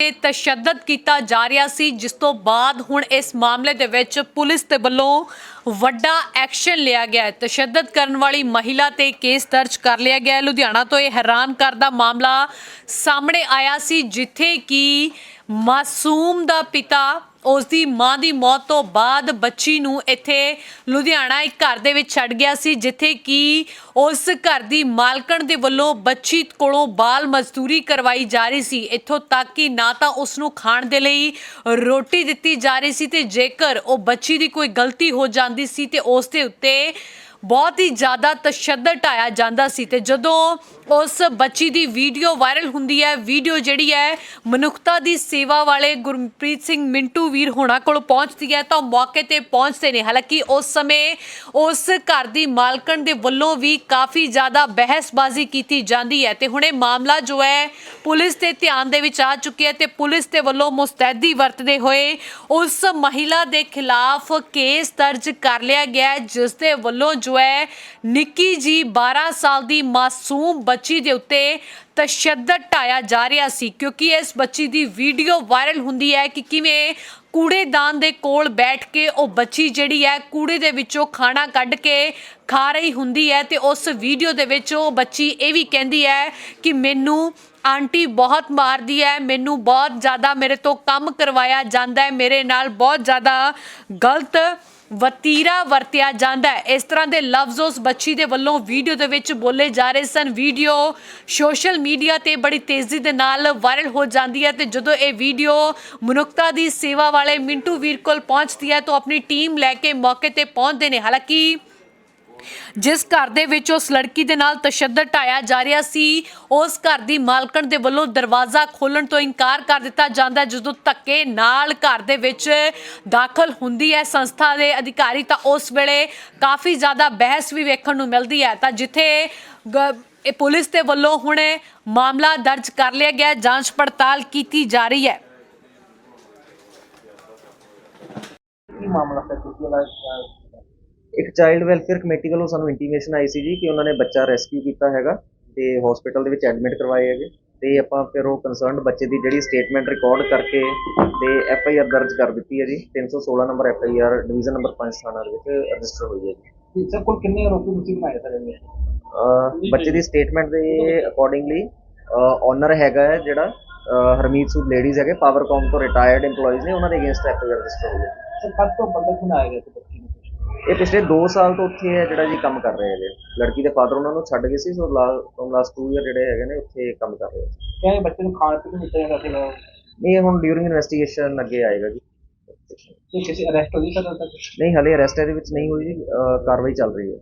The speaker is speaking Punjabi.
ਤੇ ਤਸ਼ੱਦਦ ਕੀਤਾ ਜਾ ਰਿਹਾ ਸੀ, ਜਿਸ ਤੋਂ ਬਾਅਦ ਹੁਣ ਇਸ ਮਾਮਲੇ ਦੇ ਵਿੱਚ ਪੁਲਿਸ ਦੇ ਵੱਲੋਂ ਵੱਡਾ ਐਕਸ਼ਨ ਲਿਆ ਗਿਆ ਹੈ। ਤਸ਼ੱਦਦ ਕਰਨ ਵਾਲੀ ਮਹਿਲਾ ਤੇ ਕੇਸ ਦਰਜ ਕਰ ਲਿਆ ਗਿਆ ਹੈ। ਲੁਧਿਆਣਾ ਤੋਂ ਇਹ ਹੈਰਾਨ ਕਰਦਾ ਮਾਮਲਾ ਸਾਹਮਣੇ ਆਇਆ ਸੀ, ਜਿੱਥੇ ਕਿ ਮਾਸੂਮ ਦਾ ਪਿਤਾ ਉਸ ਦੀ ਮਾਂ ਦੀ ਮੌਤ ਤੋਂ ਬਾਅਦ ਬੱਚੀ ਨੂੰ ਇੱਥੇ ਲੁਧਿਆਣਾ ਇੱਕ ਘਰ ਦੇ ਵਿੱਚ ਛੱਡ ਗਿਆ ਸੀ, ਜਿੱਥੇ ਕਿ ਉਸ ਘਰ ਦੀ ਮਾਲਕਣ ਦੇ ਵੱਲੋਂ ਬੱਚੀ ਕੋਲੋਂ ਬਾਲ ਮਜ਼ਦੂਰੀ ਕਰਵਾਈ ਜਾ ਰਹੀ ਸੀ। ਇੱਥੋਂ ਤੱਕ ਕਿ ਨਾ ਤਾਂ ਉਸ ਨੂੰ ਖਾਣ ਦੇ ਲਈ ਰੋਟੀ ਦਿੱਤੀ ਜਾ ਰਹੀ ਸੀ ਤੇ ਜੇਕਰ ਉਹ ਬੱਚੀ ਦੀ ਕੋਈ ਗਲਤੀ ਹੋ ਜਾਂਦੀ ਸੀ ਤੇ ਉਸ ਦੇ ਉੱਤੇ ਬਹੁਤ ਹੀ ਜ਼ਿਆਦਾ ਤਸ਼ੱਦਦ ਢਾਇਆ ਜਾਂਦਾ ਸੀ ਤੇ ਜਦੋਂ ਉਸ ਬੱਚੀ ਦੀ ਵੀਡੀਓ ਵਾਇਰਲ ਹੁੰਦੀ ਹੈ, ਵੀਡੀਓ ਜਿਹੜੀ ਹੈ, ਮਨੁੱਖਤਾ ਦੀ ਸੇਵਾ ਵਾਲੇ ਗੁਰਪ੍ਰੀਤ ਸਿੰਘ ਮਿੰਟੂ ਵੀਰ ਹੋਣਾ ਕੋਲ ਪਹੁੰਚਦੀ ਹੈ ਤਾਂ ਉਹ ਮੌਕੇ ਤੇ ਪਹੁੰਚਦੇ ਨੇ। ਹਾਲਾਂਕਿ ਉਸ ਸਮੇਂ ਉਸ ਘਰ ਦੀ ਮਾਲਕਣ ਦੇ ਵੱਲੋਂ ਵੀ ਕਾਫੀ ਜ਼ਿਆਦਾ ਬਹਿਸਬਾਜ਼ੀ ਕੀਤੀ ਜਾਂਦੀ ਹੈ ਤੇ ਹੁਣ ਇਹ ਮਾਮਲਾ ਜੋ ਹੈ, ਪੁਲਿਸ ਦੇ ਧਿਆਨ ਦੇ ਵਿੱਚ ਆ ਚੁੱਕਿਆ ਹੈ ਤੇ ਪੁਲਿਸ ਦੇ ਵੱਲੋਂ ਮੁਸਤੈਦੀ ਵਰਤਦੇ ਹੋਏ ਉਸ ਮਹਿਲਾ ਦੇ ਖਿਲਾਫ ਕੇਸ ਦਰਜ ਕਰ ਲਿਆ ਗਿਆ ਜਿਸ ਦੇ ਵੱਲੋਂ ਜੋ ਹੈ, ਨਿੱਕੀ ਜੀ 12 ਸਾਲ ਦੀ ਮਾਸੂਮ ਬੱਚੀ ਦੇ ਉੱਤੇ ਤਸ਼ੱਦਦ ਢਾਇਆ ਜਾ ਰਿਹਾ ਸੀ, ਕਿਉਂਕਿ ਇਸ ਬੱਚੀ ਦੀ ਵੀਡੀਓ ਵਾਇਰਲ ਹੁੰਦੀ ਹੈ ਕਿ ਕਿਵੇਂ ਕੂੜੇਦਾਨ ਦੇ ਕੋਲ ਬੈਠ ਕੇ ਉਹ ਬੱਚੀ ਜਿਹੜੀ ਹੈ, ਕੂੜੇ ਦੇ ਵਿੱਚੋਂ ਖਾਣਾ ਕੱਢ ਕੇ ਖਾ ਰਹੀ ਹੁੰਦੀ ਹੈ ਤੇ ਉਸ ਵੀਡੀਓ ਦੇ ਵਿੱਚ ਉਹ ਬੱਚੀ ਇਹ ਵੀ ਕਹਿੰਦੀ ਹੈ ਕਿ ਮੈਨੂੰ ਆਂਟੀ ਬਹੁਤ ਮਾਰਦੀ ਹੈ, ਮੈਨੂੰ ਬਹੁਤ ਜ਼ਿਆਦਾ ਮੇਰੇ ਤੋਂ ਕੰਮ ਕਰਵਾਇਆ ਜਾਂਦਾ ਹੈ, ਮੇਰੇ ਨਾਲ ਬਹੁਤ ਜ਼ਿਆਦਾ ਗਲਤ ਵਤੀਰਾ ਵਰਤਿਆ ਜਾਂਦਾ ਹੈ। ਇਸ ਤਰ੍ਹਾਂ ਦੇ ਲਫ਼ਜ਼ ਉਸ ਬੱਚੀ ਦੇ ਵੱਲੋਂ ਵੀਡੀਓ ਦੇ ਵਿੱਚ ਬੋਲੇ ਜਾ ਰਹੇ ਸਨ। ਵੀਡੀਓ ਸੋਸ਼ਲ ਮੀਡੀਆ ਤੇ ਬੜੀ ਤੇਜ਼ੀ ਦੇ ਨਾਲ ਵਾਇਰਲ ਹੋ ਜਾਂਦੀ ਹੈ ਤੇ ਜਦੋਂ ਇਹ ਵੀਡੀਓ ਮਨੁੱਖਤਾ ਦੀ ਸੇਵਾ ਵਾਲੇ ਮਿੰਟੂ ਵੀਰ ਕੋਲ ਪਹੁੰਚਦੀ ਹੈ ਤਾਂ ਉਹ ਆਪਣੀ ਟੀਮ ਲੈ ਕੇ ਮੌਕੇ ਤੇ ਪਹੁੰਚਦੇ ਨੇ। ਹਾਲਾਂਕਿ ਜਿਸ ਘਰ ਦੇ ਵਿੱਚ ਉਸ ਲੜਕੀ ਦੇ ਨਾਲ ਤਸ਼ੱਦਦ ਢਾਇਆ ਜਾ ਰਿਹਾ ਸੀ, ਉਸ ਘਰ ਦੀ ਮਾਲਕਣ ਦੇ ਵੱਲੋਂ ਦਰਵਾਜ਼ਾ ਖੋਲਣ ਤੋਂ ਇਨਕਾਰ ਕਰ ਦਿੱਤਾ ਜਾਂਦਾ ਜਦੋਂ ਧੱਕੇ ਨਾਲ ਘਰ ਦੇ ਵਿੱਚ ਦਾਖਲ ਹੁੰਦੀ ਹੈ ਸੰਸਥਾ ਦੇ ਅਧਿਕਾਰੀ, ਤਾਂ ਉਸ ਵੇਲੇ ਕਾਫੀ ਜ਼ਿਆਦਾ ਬਹਿਸ ਵੀ ਵੇਖਣ ਨੂੰ ਮਿਲਦੀ ਹੈ। ਤਾਂ ਜਿੱਥੇ ਇਹ ਪੁਲਿਸ ਦੇ ਵੱਲੋਂ ਹੁਣ ਮਾਮਲਾ ਦਰਜ ਕਰ ਲਿਆ ਗਿਆ, ਜਾਂਚ ਪੜਤਾਲ ਕੀਤੀ ਜਾ ਰਹੀ ਹੈ। ਕੀ ਮਾਮਲਾ ਹੈ? ਤੁਸੀਂ ਵਾਲਾ ਇੱਕ ਚਾਈਲਡ ਵੈਲਫੇਅਰ ਕਮੇਟੀ ਵੱਲੋਂ ਸਾਨੂੰ ਇੰਟੀਮੇਸ਼ਨ ਆਈ ਸੀ ਜੀ ਕਿ ਉਹਨਾਂ ਨੇ ਬੱਚਾ ਰੈਸਕਿਊ ਕੀਤਾ ਹੈਗਾ ਤੇ ਹਸਪੀਟਲ ਦੇ ਵਿੱਚ ਐਡਮਿਟ ਕਰਵਾਏ ਹੈਗੇ। ਤੇ ਆਪਾਂ ਫਿਰ ਉਹ ਕੰਸਰਨਡ ਬੱਚੇ ਦੀ ਜਿਹੜੀ ਸਟੇਟਮੈਂਟ ਰਿਕਾਰਡ ਕਰਕੇ ਤੇ ਐਫ ਆਈ ਆਰ ਦਰਜ ਕਰ ਦਿੱਤੀ ਹੈ ਜੀ। 316 number F I R division number 5 ਥਾਣਾ ਦੇ ਵਿੱਚ ਰਜਿਸਟਰ ਹੋਈ ਹੈ ਜੀ। ਸਰ ਕੋਲ ਕਿੰਨੇ ਆਰੋਪੀ ਤੁਸੀਂ ਬਣਾਏ ਸਰ ਇਹਨੇ ਬੱਚੇ ਦੀ ਸਟੇਟਮੈਂਟ ਦੇ ਅਕੋਰਡਿੰਗਲੀ ਓਨਰ ਹੈਗਾ ਹੈ ਜਿਹੜਾ ਹਰਮੀਤ ਸੂਦ ਲੇਡੀਜ਼ ਹੈਗੇ ਪਾਵਰਕਾਮ ਤੋਂ ਰਿਟਾਇਰਡ EMPLOYEES ਨੇ ਉਹਨਾਂ ਦੇ against F I R register ਹੋਈ ਹੈ ਸਰ ਕਦ ਤੋਂ ਬੰਦਾ ਬਣਾਇਆ ਗਿਆ ਸੀ ਇਹ ਪਿਛਲੇ 2 ਸਾਲ ਤੋਂ ਉੱਥੇ ਹੈ ਜਿਹੜਾ ਜੀ ਕੰਮ ਕਰ ਰਹੇ ਹੈਗੇ। ਲੜਕੀ ਦੇ ਫਾਦਰ ਉਹਨਾਂ ਨੂੰ ਛੱਡ ਗਏ ਸੀ ਸੋ ਲਾਸਟ 2 ਇਅਰ ਜਿਹੜੇ ਹੈਗੇ ਨੇ ਉੱਥੇ ਕੰਮ ਕਰ ਰਹੇ ਸੀ। ਕਿਹਾ ਬੱਚੇ ਨੂੰ ਖਾਣ ਪੀਣ ਦਿੱਤਾ ਜਾਂਦਾ ਸੀ ਨਾ? ਨਹੀਂ ਇਹ ਹੁਣ ਡਿਊਰਿੰਗ ਇਨਵੈਸਟੀਗੇਸ਼ਨ ਅੱਗੇ ਆਏਗਾ ਜੀ। ਤੇ ਕਿਸੇ ਅਰੈਸਟ ਹੋਈ ਸਰ ਤੱਕ ਨਹੀਂ ਹਲੇ ਅਰੈਸਟ ਇਹਦੇ ਵਿੱਚ ਨਹੀਂ ਹੋਈ ਜੀ ਕਾਰਵਾਈ ਚੱਲ ਰਹੀ ਹੈ।